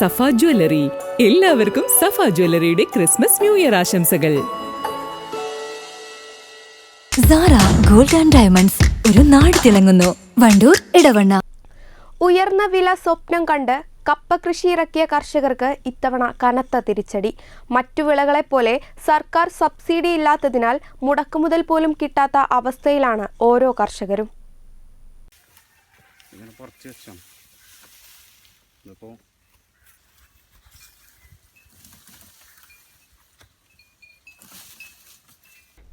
സഫ jewellery. എല്ലാവർക്കും സഫ ജ്വല്ലറിയുടെ Christmas new year ആശംസകൾ. സാറ ഗോൾഡ് ആൻഡ് ഡയമണ്ട്സ് ഒരു നാട് തിളങ്ങുന്നു. വണ്ടൂർ ഇടവണ്ണ. ഉയർന്ന വില സ്വപ്നം കണ്ട് കപ്പ കൃഷി ഇറക്കിയ കർഷകർക്ക് ഇത്തവണ കനത്ത തിരിച്ചടി. മറ്റു വിളകളെപ്പോലെ സർക്കാർ സബ്സിഡി ഇല്ലാത്തതിനാൽ മുടക്കുമുതൽ പോലും കിട്ടാത്ത അവസ്ഥയിലാണ് ഓരോ കർഷകരും. ഇതിപ്പോൾ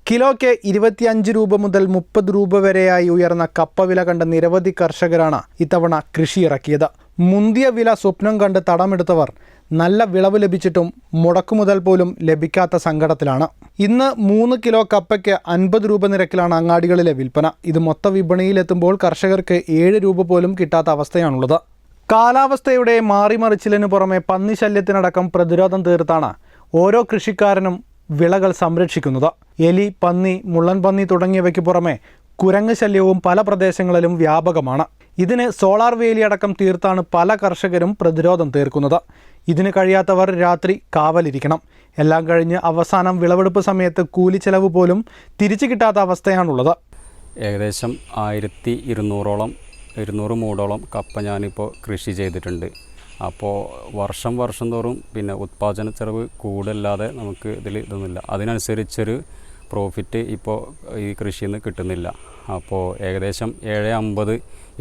കിലോയ്ക്ക് ഇരുപത്തിയഞ്ച് രൂപ മുതൽ മുപ്പത് രൂപ വരെയായി ഉയർന്ന കപ്പ വില കണ്ട നിരവധി കർഷകരാണ് ഇത്തവണ കൃഷി ഇറക്കിയത്. മുന്തിയ വില സ്വപ്നം കണ്ട് തടമെടുത്തവർ നല്ല വിളവ് ലഭിച്ചിട്ടും മുടക്കുമുതൽ പോലും ലഭിക്കാത്ത സങ്കടത്തിലാണ്. ഇന്ന് മൂന്ന് കിലോ കപ്പയ്ക്ക് അൻപത് രൂപ നിരക്കിലാണ് അങ്ങാടികളിലെ വിൽപ്പന. ഇത് മൊത്ത വിപണിയിലെത്തുമ്പോൾ കർഷകർക്ക് ഏഴ് രൂപ പോലും കിട്ടാത്ത അവസ്ഥയാണുള്ളത്. കാലാവസ്ഥയുടെ മാറിമറിച്ചിലിന് പുറമെ പന്നിശല്യത്തിനടക്കം പ്രതിരോധം തീർത്താണ് ഓരോ കൃഷിക്കാരനും വിളകൾ സംരക്ഷിക്കുന്നത്. എലി പന്നി മുള്ളൻ പന്നി തുടങ്ങിയവയ്ക്ക് പുറമെ കുരങ്ങ് ശല്യവും പല പ്രദേശങ്ങളിലും വ്യാപകമാണ്. ഇതിന് സോളാർ വേലി അടക്കം തീർത്താണ് പല കർഷകരും പ്രതിരോധം തീർക്കുന്നത്. ഇതിന് കഴിയാത്തവർ രാത്രി കാവലിരിക്കണം. എല്ലാം കഴിഞ്ഞ് അവസാനം വിളവെടുപ്പ് സമയത്ത് കൂലി ചെലവ് പോലും തിരിച്ചു കിട്ടാത്ത അവസ്ഥയാണുള്ളത്. ഏകദേശം ആയിരത്തി ഇരുന്നൂറോളം ഇരുന്നൂറ് മൂടോളം കപ്പ ഞാനിപ്പോൾ കൃഷി ചെയ്തിട്ടുണ്ട്. അപ്പോൾ വർഷം വർഷം തോറും പിന്നെ ഉത്പാദന ചെലവ് കൂടല്ലാതെ നമുക്ക് ഇതിൽ ഇതൊന്നുമില്ല. അതിനനുസരിച്ചൊരു പ്രോഫിറ്റ് ഇപ്പോൾ ഈ കൃഷിയിൽ നിന്ന് കിട്ടുന്നില്ല. അപ്പോൾ ഏകദേശം ഏഴ് അമ്പത്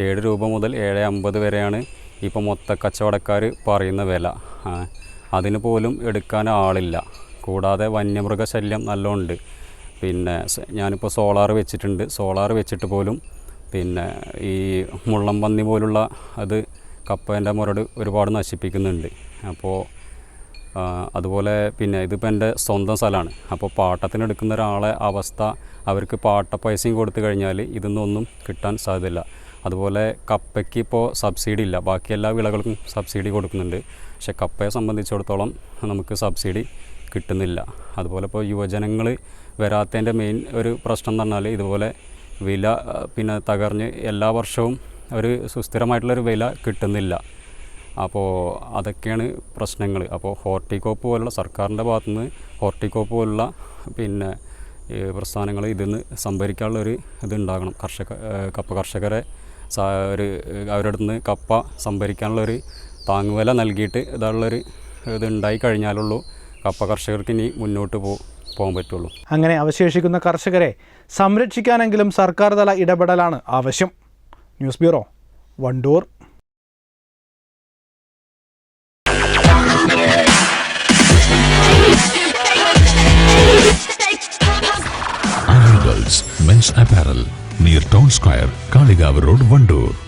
ഏഴ് രൂപ മുതൽ ഏഴ് അമ്പത് വരെയാണ് ഇപ്പോൾ മൊത്ത കച്ചവടക്കാർ പറയുന്ന വില. അതിന് പോലും എടുക്കാൻ ആളില്ല. കൂടാതെ വന്യമൃഗശല്യം നല്ലോണ്ട്. പിന്നെ ഞാനിപ്പോൾ സോളാർ വെച്ചിട്ടുണ്ട്. സോളാർ വെച്ചിട്ട് പോലും പിന്നെ ഈ മുള്ളം പന്നി പോലുള്ള അത് കപ്പേന്റെ മുരട് ഒരുപാട് നശിപ്പിക്കുന്നുണ്ട്. അപ്പോൾ അതുപോലെ പിന്നെ ഇതിപ്പോൾ എന്റെ സ്വന്തം സ്ഥലമാണ്. അപ്പോൾ പാട്ടത്തിന് എടുക്കുന്ന ഒരാളെ അവസ്ഥ അവർക്ക് പാട്ട പൈസയും കൊടുത്തു കഴിഞ്ഞാൽ ഇതൊന്നും കിട്ടാൻ സാധ്യതയില്ല. അതുപോലെ കപ്പയ്ക്ക് ഇപ്പോൾ സബ്സിഡി ഇല്ല. ബാക്കി എല്ലാ വിളകൾക്കും സബ്സിഡി കൊടുക്കുന്നുണ്ട്. പക്ഷെ കപ്പയെ സംബന്ധിച്ചിടത്തോളം നമുക്ക് സബ്സിഡി കിട്ടുന്നില്ല. അതുപോലെ ഇപ്പോൾ യുവജനങ്ങൾ വരാത്തതിന്റെ മെയിൻ ഒരു പ്രശ്നം എന്ന് പറഞ്ഞാൽ ഇതുപോലെ വില പിന്നെ തകർന്ന് എല്ലാ വർഷവും ഒരു സുസ്ഥിരമായിട്ടുള്ളൊരു വില കിട്ടുന്നില്ല. അപ്പോൾ അതൊക്കെയാണ് പ്രശ്നങ്ങൾ അപ്പോൾ ഹോർട്ടിക്കോപ്പ് പോലുള്ള സർക്കാരിന്റെ ഭാഗത്തുനിന്ന് ഹോർട്ടിക്കോപ്പ് പോലുള്ള പിന്നെ പ്രസ്ഥാനങ്ങൾ ഇതിന്ന് സംഭരിക്കാനുള്ള ഒരു ഇതുണ്ടാകണം. കർഷക കപ്പ കർഷകരെ ഒരു അവരുടെ നിന്ന് കപ്പ സംഭരിക്കാനുള്ളൊരു താങ്ങുവില നൽകിയിട്ട് ഇതുള്ളൊരു ഇതുണ്ടായി കഴിഞ്ഞാലുള്ളൂ കപ്പ കർഷകർക്ക് ഇനി മുന്നോട്ട് പോ പോകാൻ പറ്റുള്ളൂ. അങ്ങനെ അവശേഷിക്കുന്ന കർഷകരെ സംരക്ഷിക്കാനെങ്കിലും സർക്കാർ തല ഇടപെടലാണ് ആവശ്യം. News bureau Vandoor Men's Apparel near Town Square, Kaligav Road, Vandoor.